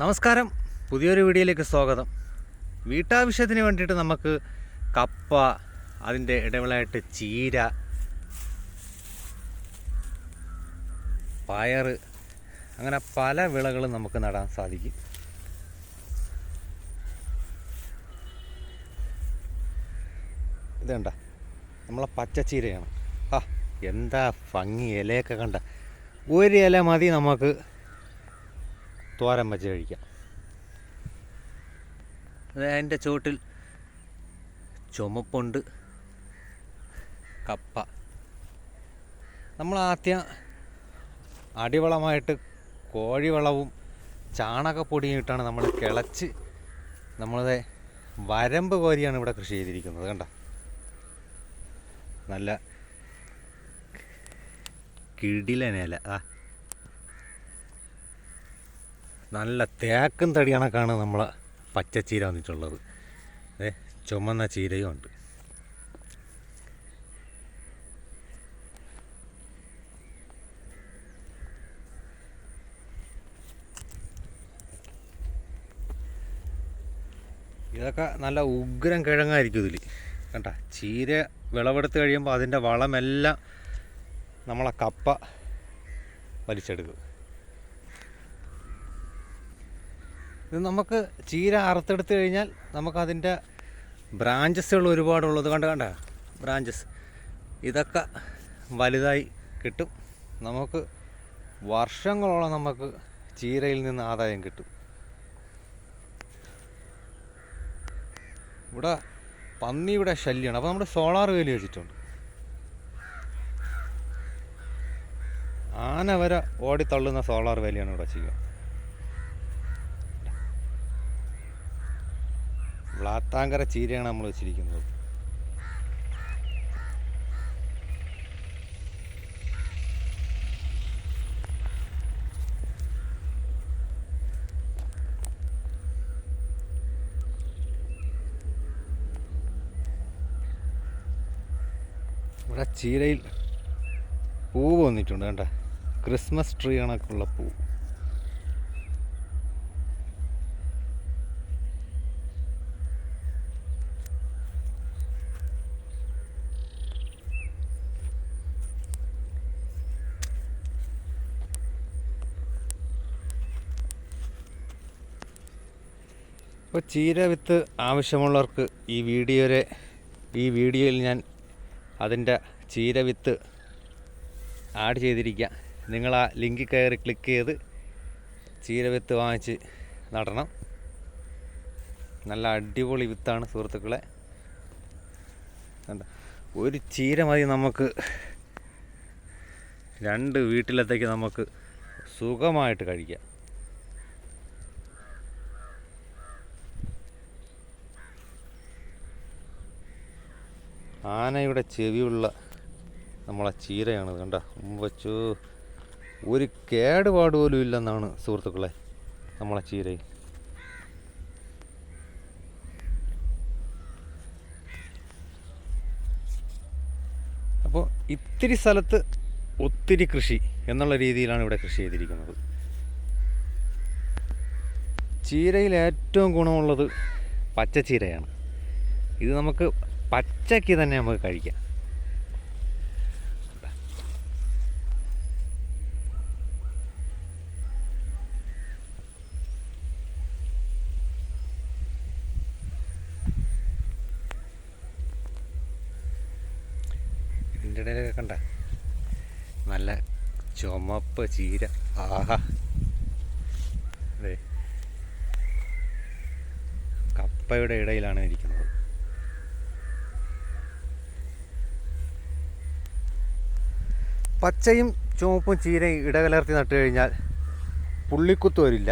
നമസ്കാരം. പുതിയൊരു വീഡിയോയിലേക്ക് സ്വാഗതം. വീട്ടാവശ്യത്തിന് വേണ്ടിയിട്ട് നമുക്ക് കപ്പ അതിന്റെ ഇടവിളായിട്ട് ചീര പയർ അങ്ങനെ പല വിളകളും നമുക്ക് നടാൻ സാധിക്കും. ഇതേണ്ട നമ്മളെ നമ്മളെ പച്ചച്ചീരയാണ് ആ എന്താ ഭംഗി ഇലയൊക്കെ കണ്ട. ഒരു ഇല മതി നമുക്ക്. തോരൻ വെച്ച് കഴിക്കാം. അത് അതിന്റെ ചുവട്ടിൽ ചുമപ്പുണ്ട് കപ്പ. നമ്മൾ ആദ്യം അടിവളമായിട്ട് കോഴിവളവും ചാണകപ്പൊടിയും ഇട്ടാണ് നമ്മൾ കിളച്ച് നമ്മളത് വരമ്പ് കോരിയാണ് ഇവിടെ കൃഷി ചെയ്തിരിക്കുന്നത് കണ്ട? നല്ല കിടിലനേല ആ നല്ല തേക്കും തടി കണക്കാണ് നമ്മളെ പച്ചച്ചീര വന്നിട്ടുള്ളത്. ഏ ചുമന്ന ചീരയും ഉണ്ട്. ഇതൊക്കെ നല്ല ഉഗ്രം കിഴങ്ങായിരിക്കും ഇതിൽ കണ്ട ചീര വിളവെടുത്ത് കഴിയുമ്പോൾ അതിന്റെ വളമെല്ലാം നമ്മളെ കപ്പ വലിച്ചെടുക്കും. ഇത് നമുക്ക് ചീര അറുത്തെടുത്ത് കഴിഞ്ഞാൽ നമുക്കതിന്റെ ബ്രാഞ്ചസുകൾ ഒരുപാടുള്ളത് കണ്ട കണ്ട? ബ്രാഞ്ചസ് ഇതൊക്കെ വലുതായി കിട്ടും. നമുക്ക് വർഷങ്ങളോളം നമുക്ക് ചീരയിൽ നിന്ന് ആദായം കിട്ടും. ഇവിടെ പന്നിയുടെ ശല്യമാണ് അപ്പോൾ നമ്മുടെ സോളാർ വേലി വെച്ചിട്ടുണ്ട്. ആന വരെ ഓടിത്തള്ളുന്ന സോളാർ വേലിയാണ് ഇവിടെ ചെയ്യുക. വ്ളാത്താങ്കര ചീരയാണ് നമ്മൾ വെച്ചിരിക്കുന്നത്. ഇവിടെ ചീരയിൽ പൂവ് വന്നിട്ടുണ്ട് കണ്ട? ക്രിസ്മസ് ട്രീ കണക്കുള്ള പൂ. ഇപ്പോൾ ചീര വിത്ത് ആവശ്യമുള്ളവർക്ക് ഈ വീഡിയോയിലെ ഈ വീഡിയോയിൽ ഞാൻ അതിന്റെ ചീര വിത്ത് ആഡ് ചെയ്തിരിക്കുക. നിങ്ങൾ ആ ലിങ്കിൽ കയറി ക്ലിക്ക് ചെയ്ത് ചീര വിത്ത് വാങ്ങിച്ച് നടണം. നല്ല അടിപൊളി വിത്താണ് സുഹൃത്തുക്കളെ. എന്താ ഒരു ചീര മതി നമുക്ക്. രണ്ട് വീട്ടിലത്തേക്ക് നമുക്ക് സുഖമായിട്ട് കഴിക്കാം. ആനയുടെ ചെവിയുള്ള നമ്മളെ ചീരയാണ് കണ്ട? വച്ചു. ഒരു കേടുപാട് പോലും ഇല്ലെന്നാണ് സുഹൃത്തുക്കളെ നമ്മളെ ചീരയിൽ അപ്പോൾ ഇത്തിരി സ്ഥലത്ത് ഒത്തിരി കൃഷി എന്നുള്ള രീതിയിലാണ് ഇവിടെ കൃഷി ചെയ്തിരിക്കുന്നത്. ചീരയിൽ ഏറ്റവും ഗുണമുള്ളത് പച്ചച്ചീരയാണ്. ഇത് നമുക്ക് പച്ചയ്ക്ക് തന്നെ നമുക്ക് കഴിക്കാം. ഇതിന്റെ ഇടയിലൊക്കെ കണ്ട? നല്ല ചുമപ്പ് ചീര. ആഹാ. അതെ. കപ്പയുടെ ഇടയിലാണ് ഇരിക്കുന്നത്. പച്ചയും ചുവപ്പും ചീരയും ഇടകലർത്തി നട്ടു കഴിഞ്ഞാൽ പുള്ളിക്കുത്ത് വരില്ല.